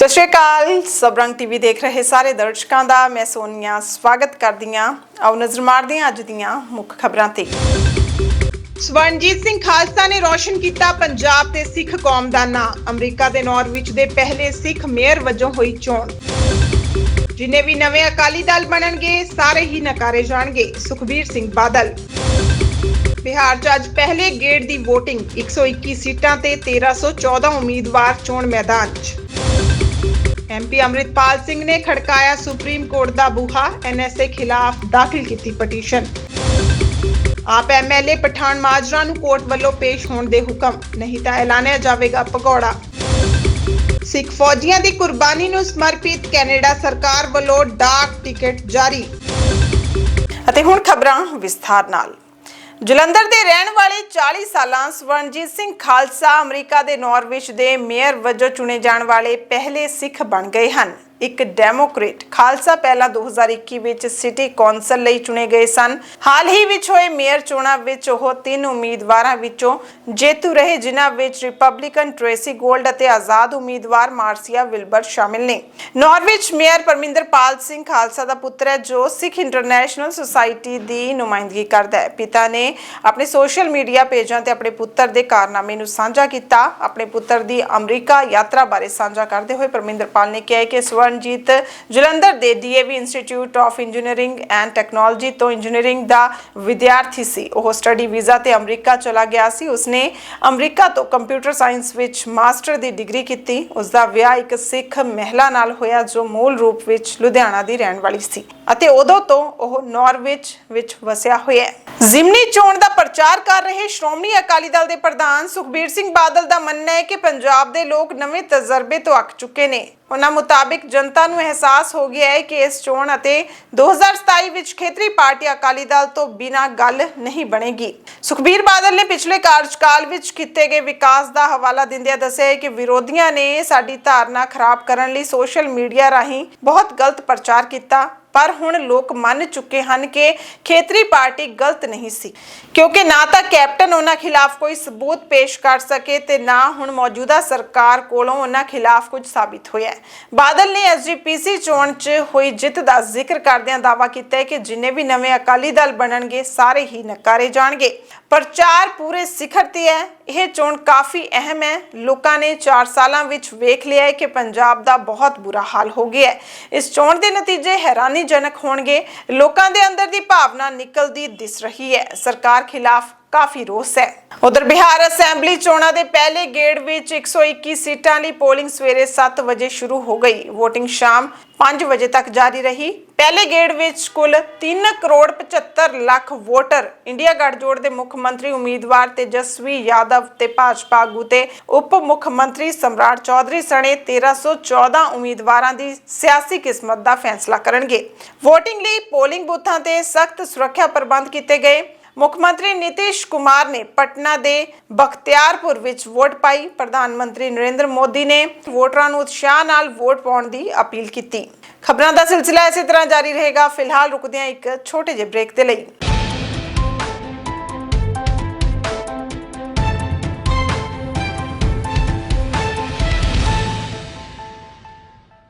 ਸਤਿ ਸ਼੍ਰੀ ਅਕਾਲ। ਸਬਰੰਗ ਟੀਵੀ ਦੇਖ ਰਹੇ ਸਾਰੇ ਦਰਸ਼ਕਾਂ ਦਾ। ਮੈਂ ਸੋਨੀਆ, ਸਵਾਗਤ ਕਰਦੀ ਹਾਂ ਆਓ ਨਜ਼ਰ ਮਾਰਦੇ ਹਾਂ ਅੱਜ ਦੀਆਂ ਮੁੱਖ ਖਬਰਾਂ ਤੇ। ਸਵਰਨਜੀਤ ਸਿੰਘ ਖਾਲਸਾ ਨੇ ਰੋਸ਼ਨ ਕੀਤਾ ਪੰਜਾਬ ਤੇ ਸਿੱਖ ਕੌਮ ਦਾ ਨਾਂ। ਅਮਰੀਕਾ ਦੇ ਨਾਰਵਿਚ ਦੇ ਪਹਿਲੇ ਸਿੱਖ ਮੇਅਰ ਵਜੋਂ ਹੋਈ ਚੋਣ। ਜਿਨੇ ਵੀ ਨਵੇਂ ਅਕਾਲੀ ਦਲ ਬਣਨਗੇ, ਸਾਰੇ ਹੀ ਨਕਾਰੇ ਜਾਣਗੇ। ਸੁਖਬੀਰ ਸਿੰਘ ਬਾਦਲ। ਬਿਹਾਰ 'ਚ ਅੱਜ ਪਹਿਲੇ ਗੇੜ ਦੀ VOTING 121 ਸੀਟਾਂ ਤੇ 1314 ਉਮੀਦਵਾਰ ਚੋਣ ਮੈਦਾਨ 'ਚ। ਐਮਪੀ ਅੰਮ੍ਰਿਤਪਾਲ ਸਿੰਘ ਨੇ ਖੜਕਾਇਆ ਸੁਪਰੀਮ ਕੋਰਟ ਦਾ ਬੂਹਾ ਐਨਐਸਏ ਖਿਲਾਫ ਦਾਖਲ ਕੀਤੀ ਪਟੀਸ਼ਨ। ਆਪ ਐਮਐਲਏ ਪਠਾਨ ਮਾਜਰਾ ਨੂੰ ਕੋਰਟ ਵੱਲੋਂ ਪੇਸ਼ ਹੋਣ ਦੇ ਹੁਕਮ, ਨਹੀਂ ਤਾਂ ਐਲਾਨਿਆ ਜਾਵੇਗਾ ਭਗੌੜਾ। ਸਿੱਖ ਫੌਜੀਆਂ ਦੀ ਕੁਰਬਾਨੀ ਨੂੰ ਸਮਰਪਿਤ ਕੈਨੇਡਾ ਸਰਕਾਰ ਵੱਲੋਂ ਡਾਕ ਟਿਕਟ ਜਾਰੀ। ਅਤੇ ਹੁਣ ਖਬਰਾਂ ਵਿਸਥਾਰ ਨਾਲ। ਜਲੰਧਰ ਦੇ ਰਹਿਣ ਵਾਲੇ 40 ਸਾਲਾਂ ਸਵਰਨਜੀਤ ਸਿੰਘ ਖਾਲਸਾ ਅਮਰੀਕਾ ਦੇ ਨਾਰਵਿਚ ਦੇ ਮੇਅਰ ਵਜੋਂ ਚੁਣੇ ਜਾਣ ਵਾਲੇ ਪਹਿਲੇ ਸਿੱਖ ਬਣ ਗਏ ਹਨ। ਇੱਕ ਡੈਮੋਕ੍ਰੇਟ ਖਾਲਸਾ ਪਹਿਲਾਂ 2021 ਵਿੱਚ ਸਿਟੀ ਕੌਂਸਲ ਲਈ ਚੁਣੇ ਗਏ ਸਨ। ਹਾਲ ਹੀ ਵਿੱਚ ਹੋਏ ਮੇਅਰ ਚੋਣਾਂ ਵਿੱਚ ਉਹ ਤਿੰਨ ਉਮੀਦਵਾਰਾਂ ਵਿੱਚੋਂ ਜੇਤੂ ਰਹੇ, ਜਿਨ੍ਹਾਂ ਵਿੱਚ ਰਿਪਬਲਿਕਨ ਟ੍ਰੇਸੀ ਗੋਲਡ ਅਤੇ ਆਜ਼ਾਦ ਉਮੀਦਵਾਰ ਮਾਰਸੀਆ ਵਿਲਬਰ ਸ਼ਾਮਿਲ ਨੇ। ਨਾਰਵਿਚ ਮੇਅਰ ਪਰਮਿੰਦਰਪਾਲ ਸਿੰਘ ਖਾਲਸਾ ਦਾ ਪੁੱਤਰ ਹੈ, ਜੋ ਸਿੱਖ ਇੰਟਰਨੈਸ਼ਨਲ ਸੁਸਾਇਟੀ ਦੀ ਨੁਮਾਇੰਦਗੀ ਕਰਦਾ ਹੈ। ਪਿਤਾ ਨੇ ਆਪਣੇ ਸੋਸ਼ਲ ਮੀਡੀਆ ਪੇਜਾਂ ਤੇ ਆਪਣੇ ਪੁੱਤਰ ਦੇ ਕਾਰਨਾਮੇ ਨੂੰ ਸਾਂਝਾ ਕੀਤਾ। ਆਪਣੇ ਪੁੱਤਰ ਦੀ ਅਮਰੀਕਾ ਯਾਤਰਾ ਬਾਰੇ ਸਾਂਝਾ ਕਰਦੇ ਹੋਏ ਪਰਮਿੰਦਰਪਾਲ ਨੇ ਕਿਹਾ ਕਿ ਸਵਰਨਜੀਤ ਜਲੰਧਰ ਦੇ DAV institute of engineering and technology ਤੋਂ ਇੰਜੀਨੀਅਰਿੰਗ ਦਾ ਵਿਦਿਆਰਥੀ ਸੀ। ਉਹ ਸਟੱਡੀ ਵੀਜ਼ਾ ਤੇ ਅਮਰੀਕਾ ਚਲਾ ਗਿਆ ਸੀ। ਉਸਨੇ ਅਮਰੀਕਾ ਤੋਂ ਕੰਪਿਊਟਰ ਸਾਇੰਸ ਵਿੱਚ ਮਾਸਟਰ ਦੀ ਡਿਗਰੀ ਕੀਤੀ। ਉਸ ਦਾ ਵਿਆਹ ਇੱਕ ਸਿੱਖ ਮਹਿਲਾ ਨਾਲ ਹੋਇਆ, ਜੋ ਮੂਲ ਰੂਪ ਵਿੱਚ ਲੁਧਿਆਣਾ ਦੀ ਰਹਿਣ ਵਾਲੀ ਸੀ ਅਤੇ ਉਦੋਂ ਤੋਂ ਉਹ ਨਾਰਵਿਚ ਵਿੱਚ ਵਸਿਆ ਹੋਇਆ ਹੈ। ਜ਼ਿਮਨੀ ਚੋਣ ਦਾ ਪ੍ਰਚਾਰ ਕਰ ਰਹੇ ਸ਼੍ਰੋਮਣੀ ਅਕਾਲੀ ਦਲ ਦੇ ਪ੍ਰਧਾਨ ਸੁਖਬੀਰ ਸਿੰਘ ਬਾਦਲ ਦਾ ਮੰਨਣਾ ਹੈ ਕਿ ਪੰਜਾਬ ਦੇ ਲੋਕ ਨਵੇਂ ਤਜਰਬੇ ਤੋਂ ਅੱਕ ਚੁੱਕੇ ਨੇ। ਉਹਨਾਂ ਮੁਤਾਬਿਕ ਜਨਤਾ ਨੂੰ ਅਹਿਸਾਸ ਹੋ ਗਿਆ ਹੈ ਕਿ ਇਸ ਚੋਣ ਅਤੇ 2027 ਵਿੱਚ ਖੇਤਰੀ ਪਾਰਟੀ ਅਕਾਲੀ ਦਲ ਤੋਂ ਬਿਨਾਂ ਗੱਲ ਨਹੀਂ ਬਣੇਗੀ। ਸੁਖਬੀਰ ਬਾਦਲ ਨੇ ਪਿਛਲੇ ਕਾਰਜਕਾਲ ਵਿੱਚ ਕੀਤੇ ਗਏ ਵਿਕਾਸ ਦਾ ਹਵਾਲਾ ਦਿੰਦਿਆਂ ਦੱਸਿਆ ਹੈ ਕਿ ਵਿਰੋਧੀਆਂ ਨੇ ਸਾਡੀ ਧਾਰਨਾ ਖਰਾਬ ਕਰਨ ਲਈ ਸੋਸ਼ਲ ਮੀਡੀਆ ਰਾਹੀਂ ਬਹੁਤ ਗਲਤ ਪ੍ਰਚਾਰ ਕੀਤਾ। ਪਰ ਹੁਣ ਲੋਕ ਮੰਨ ਚੁੱਕੇ ਹਨ ਕਿ ਖੇਤਰੀ ਪਾਰਟੀ ਗਲਤ ਨਹੀਂ ਸੀ। ਕਿਉਂਕਿ ਨਾ ਤਾਂ ਕੈਪਟਨ ਉਹਨਾਂ ਖਿਲਾਫ ਕੋਈ ਸਬੂਤ ਪੇਸ਼ ਕਰ ਸਕੇ ਤੇ ਨਾ ਹੁਣ ਮੌਜੂਦਾ ਸਰਕਾਰ ਕੋਲੋਂ ਉਹਨਾਂ ਖਿਲਾਫ ਕੁਝ ਸਾਬਿਤ ਹੋਇਆ ਬਾਦਲ ਨੇ ਐਸਜੀਪੀਸੀ ਚੋਣ 'ਚ ਹੋਈ ਜਿੱਤ ਦਾ ਜ਼ਿਕਰ ਕਰਦਿਆਂ ਦਾਅਵਾ ਕੀਤਾ ਹੈ ਕਿ ਜਿੰਨੇ ਵੀ ਨਵੇਂ ਅਕਾਲੀ ਦਲ ਬਣਨਗੇ, ਸਾਰੇ ਹੀ ਨਕਾਰੇ ਜਾਣਗੇ। ਪ੍ਰਚਾਰ ਪੂਰੇ ਸਿਖਰ ਤੇ ਹੈ। ਇਹ ਚੋਣ ਕਾਫੀ ਅਹਿਮ ਹੈ। ਲੋਕਾਂ ਨੇ 4 ਸਾਲਾਂ ਵਿੱਚ ਵੇਖ ਲਿਆ ਹੈ ਕਿ ਪੰਜਾਬ ਦਾ ਬਹੁਤ ਬੁਰਾ ਹਾਲ ਹੋ ਗਿਆ ਹੈ। ਇਸ ਚੋਣ ਦੇ ਨਤੀਜੇ ਹੈਰਾਨੀ ਹੈਰਾਨੀਜਨਕ ਹੋਣਗੇ। ਲੋਕਾਂ ਦੇ ਅੰਦਰ ਦੀ ਭਾਵਨਾ ਨਿਕਲਦੀ ਦਿਸ ਰਹੀ ਹੈ। ਸਰਕਾਰ ਖਿਲਾਫ ਕਾਫੀ ਰੋਸ ਹੈ। ਉਧਰ ਬਿਹਾਰ ਅਸੈਂਬਲੀ ਚੋਣਾਂ ਦੇ ਪਹਿਲੇ ਗੇੜ ਵਿੱਚ 121 ਸੀਟਾਂ ਲਈ ਪੋਲਿੰਗ ਸਵੇਰੇ 7 ਵਜੇ ਸ਼ੁਰੂ ਹੋ ਗਈ। VOTING ਸ਼ਾਮ 5 ਵਜੇ ਤੱਕ ਜਾਰੀ ਰਹੀ। ਪਹਿਲੇ ਗੇੜ ਵਿੱਚ ਕੁੱਲ 3 ਕਰੋੜ 75 ਲੱਖ ਵੋਟਰ ਇੰਡੀਆ ਗੱਠਜੋੜ ਦੇ ਮੁੱਖ ਮੰਤਰੀ ਉਮੀਦਵਾਰ ਤੇਜਸਵੀ ਯਾਦਵ ਤੇ ਭਾਜਪਾ ਆਗੂ ਤੇ ਉਪ ਮੁੱਖ ਮੰਤਰੀ ਸਮਰਾਟ ਚੌਧਰੀ ਸਣੇ 1314 ਉਮੀਦਵਾਰਾਂ ਦੀ ਸਿਆਸੀ ਕਿਸਮਤ ਦਾ ਫੈਸਲਾ ਕਰਨਗੇ। VOTING ਲਈ ਪੋਲਿੰਗ ਬੂਥਾਂ ਤੇ ਸਖਤ ਸੁਰੱਖਿਆ ਪ੍ਰਬੰਧ ਕੀਤੇ ਗਏ। ਮੁੱਖ ਮੰਤਰੀ ਨਿਤਿਸ਼ ਕੁਮਾਰ ਨੇ ਪਟਨਾ ਦੇ ਬਖਤਿਆਰਪੁਰ ਵਿੱਚ ਵੋਟ ਪਾਈ। ਪ੍ਰਧਾਨ ਮੰਤਰੀ ਨਰਿੰਦਰ ਮੋਦੀ ਨੇ ਵੋਟਰਾਂ ਨੂੰ ਉਤਸ਼ਾਹ ਨਾਲ ਵੋਟ ਪਾਉਣ ਦੀ ਅਪੀਲ ਕੀਤੀ। ਖਬਰਾਂ ਦਾ ਸਿਲਸਿਲਾ ਇਸੇ ਤਰ੍ਹਾਂ ਜਾਰੀ ਰਹੇਗਾ। ਫਿਲਹਾਲ ਰੁਕਦੇ ਹਾਂ ਇੱਕ ਛੋਟੇ ਜਿਹੇ ਬ੍ਰੇਕ ਦੇ ਲਈ।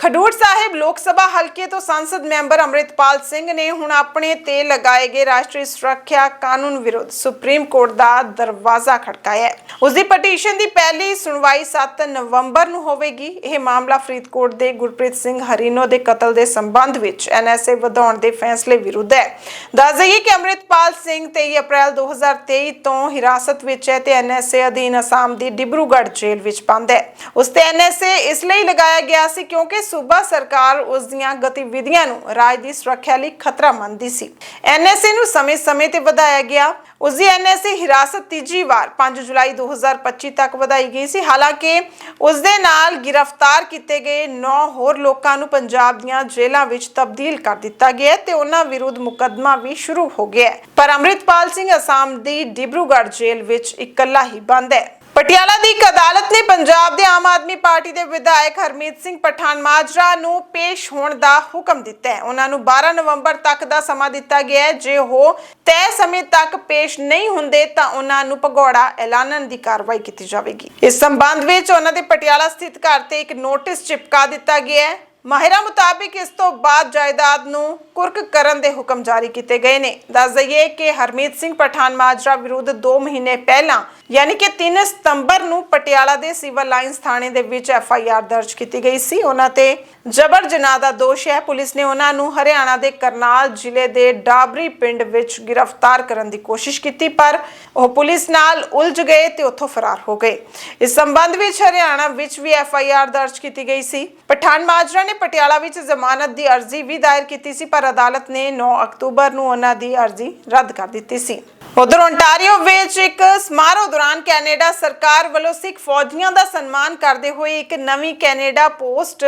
ਖਡੂਰ ਸਾਹਿਬ ਲੋਕ ਸਭਾ ਹਲਕੇ ਤੋਂ ਸੰਸਦ ਮੈਂਬਰ ਅੰਮ੍ਰਿਤਪਾਲ ਸਿੰਘ ਨੇ ਹੁਣ ਆਪਣੇ ਤੇ ਲਗਾਏ ਗਏ ਰਾਸ਼ਟਰੀ ਸੁਰੱਖਿਆ ਕਾਨੂੰਨ ਵਿਰੁੱਧ ਸੁਪਰੀਮ ਕੋਰਟ ਦਾ ਦਰਵਾਜ਼ਾ ਖੜਕਾਇਆ ਹੈ। ਉਸ ਦੀ ਪਟੀਸ਼ਨ ਦੀ ਪਹਿਲੀ ਸੁਣਵਾਈ 7 ਨਵੰਬਰ ਨੂੰ ਹੋਵੇਗੀ। ਇਹ ਮਾਮਲਾ ਫਰੀਦਕੋਟ ਦੇ ਗੁਰਪ੍ਰੀਤ ਸਿੰਘ ਹਰੀਨੋ ਦੇ ਕਤਲ ਦੇ ਸੰਬੰਧ ਵਿੱਚ ਐਨਐਸਏ ਵਧਾਉਣ ਦੇ ਫੈਸਲੇ ਵਿਰੁੱਧ ਹੈ। ਦੱਸ ਦਈਏ ਕਿ ਅੰਮ੍ਰਿਤਪਾਲ ਸਿੰਘ 23 ਅਪ੍ਰੈਲ 2023 ਤੋਂ ਹਿਰਾਸਤ ਵਿੱਚ ਹੈ ਤੇ ਐਨਐਸਏ ਅਧੀਨ ਅਸਾਮ ਦੀ ਡਿਬਰੂਗੜ੍ਹ ਜੇਲ੍ਹ ਵਿੱਚ ਬੰਦ ਹੈ। ਉਸ ਤੇ ਐਨਐਸਏ ਇਸ ਲਈ ਲਗਾਇਆ ਗਿਆ ਸੀ ਕਿਉਂਕਿ ਸੂਬਾ ਸਰਕਾਰ ਉਸ ਦੀਆਂ ਗਤੀਵਿਧੀਆਂ ਨੂੰ ਰਾਜ ਦੀ ਸੁਰੱਖਿਆ ਲਈ ਖਤਰਾ ਮੰਨਦੀ ਸੀ। ਐਨਐਸਏ ਨੂੰ ਸਮੇਂ-ਸਮੇਂ ਤੇ ਵਧਾਇਆ ਗਿਆ। ਉਸ ਦੀ ਐਨਐਸਏ ਹਿਰਾਸਤ ਤੀਜੀ ਵਾਰ 5 ਜੁਲਾਈ 2025 ਤੱਕ ਵਧਾਈ ਗਈ ਸੀ। ਹਾਲਾਂਕਿ ਉਸ ਦੇ ਨਾਲ ਗ੍ਰਿਫਤਾਰ ਕੀਤੇ ਗਏ 9 ਹੋਰ ਲੋਕਾਂ ਨੂੰ ਪੰਜਾਬ ਦੀਆਂ ਜੇਲ੍ਹਾਂ ਵਿੱਚ ਤਬਦੀਲ ਕਰ ਦਿੱਤਾ ਗਿਆ ਤੇ ਉਹਨਾਂ ਵਿਰੁੱਧ ਮੁਕੱਦਮਾ ਵੀ ਸ਼ੁਰੂ ਹੋ ਗਿਆ। ਪਰ ਅੰਮ੍ਰਿਤਪਾਲ ਸਿੰਘ ਅਸਾਮ ਦੀ ਡਿਬਰੂਗੜ੍ਹ ਜੇਲ੍ਹ ਵਿੱਚ ਇਕੱਲਾ ਹੀ ਬੰਦ ਹੈ। ਪਟਿਆਲਾ ਦੀ ਇੱਕ ਅਦਾਲਤ ਨੇ ਪੰਜਾਬ ਦੇ ਆਮ ਆਦਮੀ ਪਾਰਟੀ ਦੇ ਵਿਧਾਇਕ ਹਰਮੀਤ ਸਿੰਘ ਪਠਾਨ ਮਾਜਰਾ ਨੂੰ ਪੇਸ਼ ਹੋਣ ਦਾ ਹੁਕਮ ਦਿੱਤਾ ਹੈ। ਉਹਨਾਂ ਨੂੰ 12 ਨਵੰਬਰ ਤੱਕ ਦਾ ਸਮਾਂ ਦਿੱਤਾ ਗਿਆ ਹੈ। ਜੇ ਉਹ ਤੈਅ ਸਮੇਂ ਤੱਕ ਪੇਸ਼ ਨਹੀਂ ਹੁੰਦੇ ਤਾਂ ਉਹਨਾਂ ਨੂੰ ਭਗੌੜਾ ਐਲਾਨਣ ਦੀ ਕਾਰਵਾਈ ਕੀਤੀ ਜਾਵੇਗੀ। ਇਸ ਸੰਬੰਧ ਵਿੱਚ ਉਹਨਾਂ ਦੇ ਪਟਿਆਲਾ ਸਥਿਤ ਘਰ ਤੇ ਇੱਕ ਨੋਟਿਸ ਚਿਪਕਾ ਦਿੱਤਾ ਗਿਆ ਹੈ। ਮਾਹਿਰਾਂ ਮੁਤਾਬਿਕ ਇਸ ਤੋਂ ਬਾਅਦ ਜਾਇਦਾਦ ਨੂੰ ਕੁਰਕ ਕਰਨ ਦੇ ਹੁਕਮ ਜਾਰੀ ਕੀਤੇ ਗਏ ਨੇ। ਦੱਸ ਦਈਏ ਕਿ ਹਰਮੀਤ ਸਿੰਘ ਪਠਾਨ ਮਾਜਰਾ ਵਿਰੁੱਧ 2 ਮਹੀਨੇ ਪਹਿਲਾਂ, ਯਾਨੀ ਕਿ 3 ਸਤੰਬਰ ਨੂੰ ਪਟਿਆਲਾ ਦੇ ਸਿਵਲ ਲਾਈਨਸ ਥਾਣੇ ਦੇ ਵਿੱਚ ਐਫ ਆਈ ਆਰ ਦਰਜ ਕੀਤੀ ਗਈ ਸੀ। ਉਹਨਾਂ ਤੇ ਜਬਰ ਜਨਾਹ ਦਾ ਦੋਸ਼ ਹੈ। ਪੁਲਿਸ ਨੇ ਉਹਨਾਂ ਨੂੰ ਹਰਿਆਣਾ ਦੇ ਕਰਨਾਲ ਜ਼ਿਲ੍ਹੇ ਦੇ ਡਾਬਰੀ ਪਿੰਡ ਵਿੱਚ ਗ੍ਰਿਫਤਾਰ ਕਰਨ ਦੀ ਕੋਸ਼ਿਸ਼ ਕੀਤੀ, ਪਰ ਉਹ ਪੁਲਿਸ ਨਾਲ ਉਲਝ ਗਏ ਤੇ ਉੱਥੋਂ ਫਰਾਰ ਹੋ ਗਏ। ਇਸ ਸੰਬੰਧ ਵਿੱਚ ਹਰਿਆਣਾ ਵਿੱਚ ਵੀ ਐਫ ਆਈ ਆਰ ਦਰਜ ਕੀਤੀ ਗਈ ਸੀ। ਪਠਾਨ ਮਾਜਰਾ ਨੇ ਪਟਿਆਲਾ ਵਿੱਚ ਜ਼ਮਾਨਤ ਦੀ ਅਰਜ਼ੀ ਵੀ ਦਾਇਰ ਕੀਤੀ ਸੀ, ਪਰ ਅਦਾਲਤ ਨੇ 9 ਅਕਤੂਬਰ ਨੂੰ ਉਹਨਾਂ ਦੀ ਅਰਜ਼ੀ ਰੱਦ ਕਰ ਦਿੱਤੀ ਸੀ। ਉਧਰ ਓਨਟਾਰੀਓ ਵਿੱਚ ਇੱਕ ਸਮਾਰੋਹ ਦੌਰਾਨ ਕੈਨੇਡਾ ਸਰਕਾਰ ਵੱਲੋਂ ਸਿੱਖ ਫੌਜੀਆਂ ਦਾ ਸਨਮਾਨ ਕਰਦੇ ਹੋਏ ਇੱਕ ਨਵੀਂ ਕੈਨੇਡਾ ਪੋਸਟ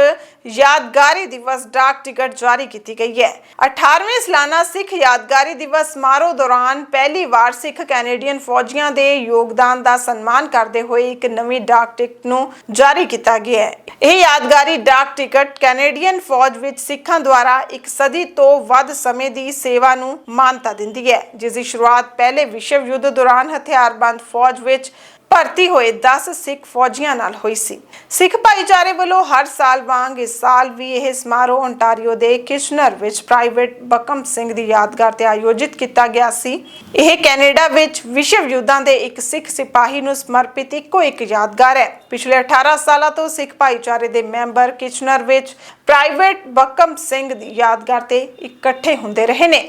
ਯਾਦਗਾਰੀ ਦਿਵਸ ਡਾਕ ਟਿਕਟ ਜਾਰੀ ਕੀਤੀ ਗਈ ਹੈ। 18ਵੇਂ ਸਾਲਾਨਾ ਸਿੱਖ ਯਾਦਗਾਰੀ ਦਿਵਸ ਸਮਾਰੋਹ ਦੌਰਾਨ ਪਹਿਲੀ ਵਾਰ ਸਿੱਖ ਕੈਨੇਡੀਅਨ ਫੌਜੀਆਂ ਦੇ ਯੋਗਦਾਨ ਦਾ ਸਨਮਾਨ ਕਰਦੇ ਹੋਏ ਇੱਕ ਨਵੀਂ ਡਾਕ ਟਿਕਟ ਨੂੰ ਜਾਰੀ ਕੀਤਾ ਗਿਆ ਹੈ। ਇਹ ਯਾਦਗਾਰੀ ਡਾਕ ਟਿਕਟ ਕੈਨੇਡੀਅਨ ਫੌਜ ਵਿੱਚ ਸਿੱਖਾਂ ਦੁਆਰਾ ਇੱਕ ਸਦੀ ਤੋਂ ਤੋਂ ਵੱਧ ਸਮੇਂ ਦੀ ਸੇਵਾ ਨੂੰ ਮਾਨਤਾ ਦਿੰਦੀ ਹੈ, ਜਿਸ ਦੀ ਸ਼ੁਰੂਆਤ ਪਹਿਲੇ ਵਿਸ਼ਵ ਯੁੱਧ ਦੌਰਾਨ ਹਥਿਆਰਬੰਦ ਫੌਜ ਵਿੱਚ ਭਰਤੀ ਹੋਏ 10 ਸਿੱਖ ਫੌਜੀਆਂ ਨਾਲ ਹੋਈ ਸੀ। ਸਿੱਖ ਭਾਈਚਾਰੇ ਵੱਲੋਂ ਹਰ ਸਾਲ ਵਾਂਗ ਇਸ ਸਾਲ ਵੀ ਇਹ ਸਮਾਰੋਹ ਓਨਟਾਰੀਓ ਦੇ ਕਿਸ਼ਨਰ ਵਿੱਚ ਪ੍ਰਾਈਵੇਟ ਬਕਮ ਸਿੰਘ ਦੀ ਯਾਦਗਾਰ ਤੇ ਆਯੋਜਿਤ ਕੀਤਾ ਗਿਆ ਸੀ। ਇਹ ਕੈਨੇਡਾ ਵਿੱਚ ਵਿਸ਼ਵ ਯੁੱਧਾਂ ਦੇ ਇੱਕ ਸਿੱਖ ਸਿਪਾਹੀ ਨੂੰ ਸਮਰਪਿਤ ਇੱਕੋ ਇੱਕ ਯਾਦਗਾਰ ਹੈ। ਪਿਛਲੇ 18 ਸਾਲਾਂ ਤੋਂ ਸਿੱਖ ਭਾਈਚਾਰੇ ਦੇ ਮੈਂਬਰ ਕਿਸ਼ਨਰ ਵਿੱਚ ਪ੍ਰਾਈਵੇਟ ਬਕਮ ਸਿੰਘ ਦੀ ਯਾਦਗਾਰ ਤੇ ਇਕੱਠੇ ਹੁੰਦੇ ਰਹੇ ਨੇ।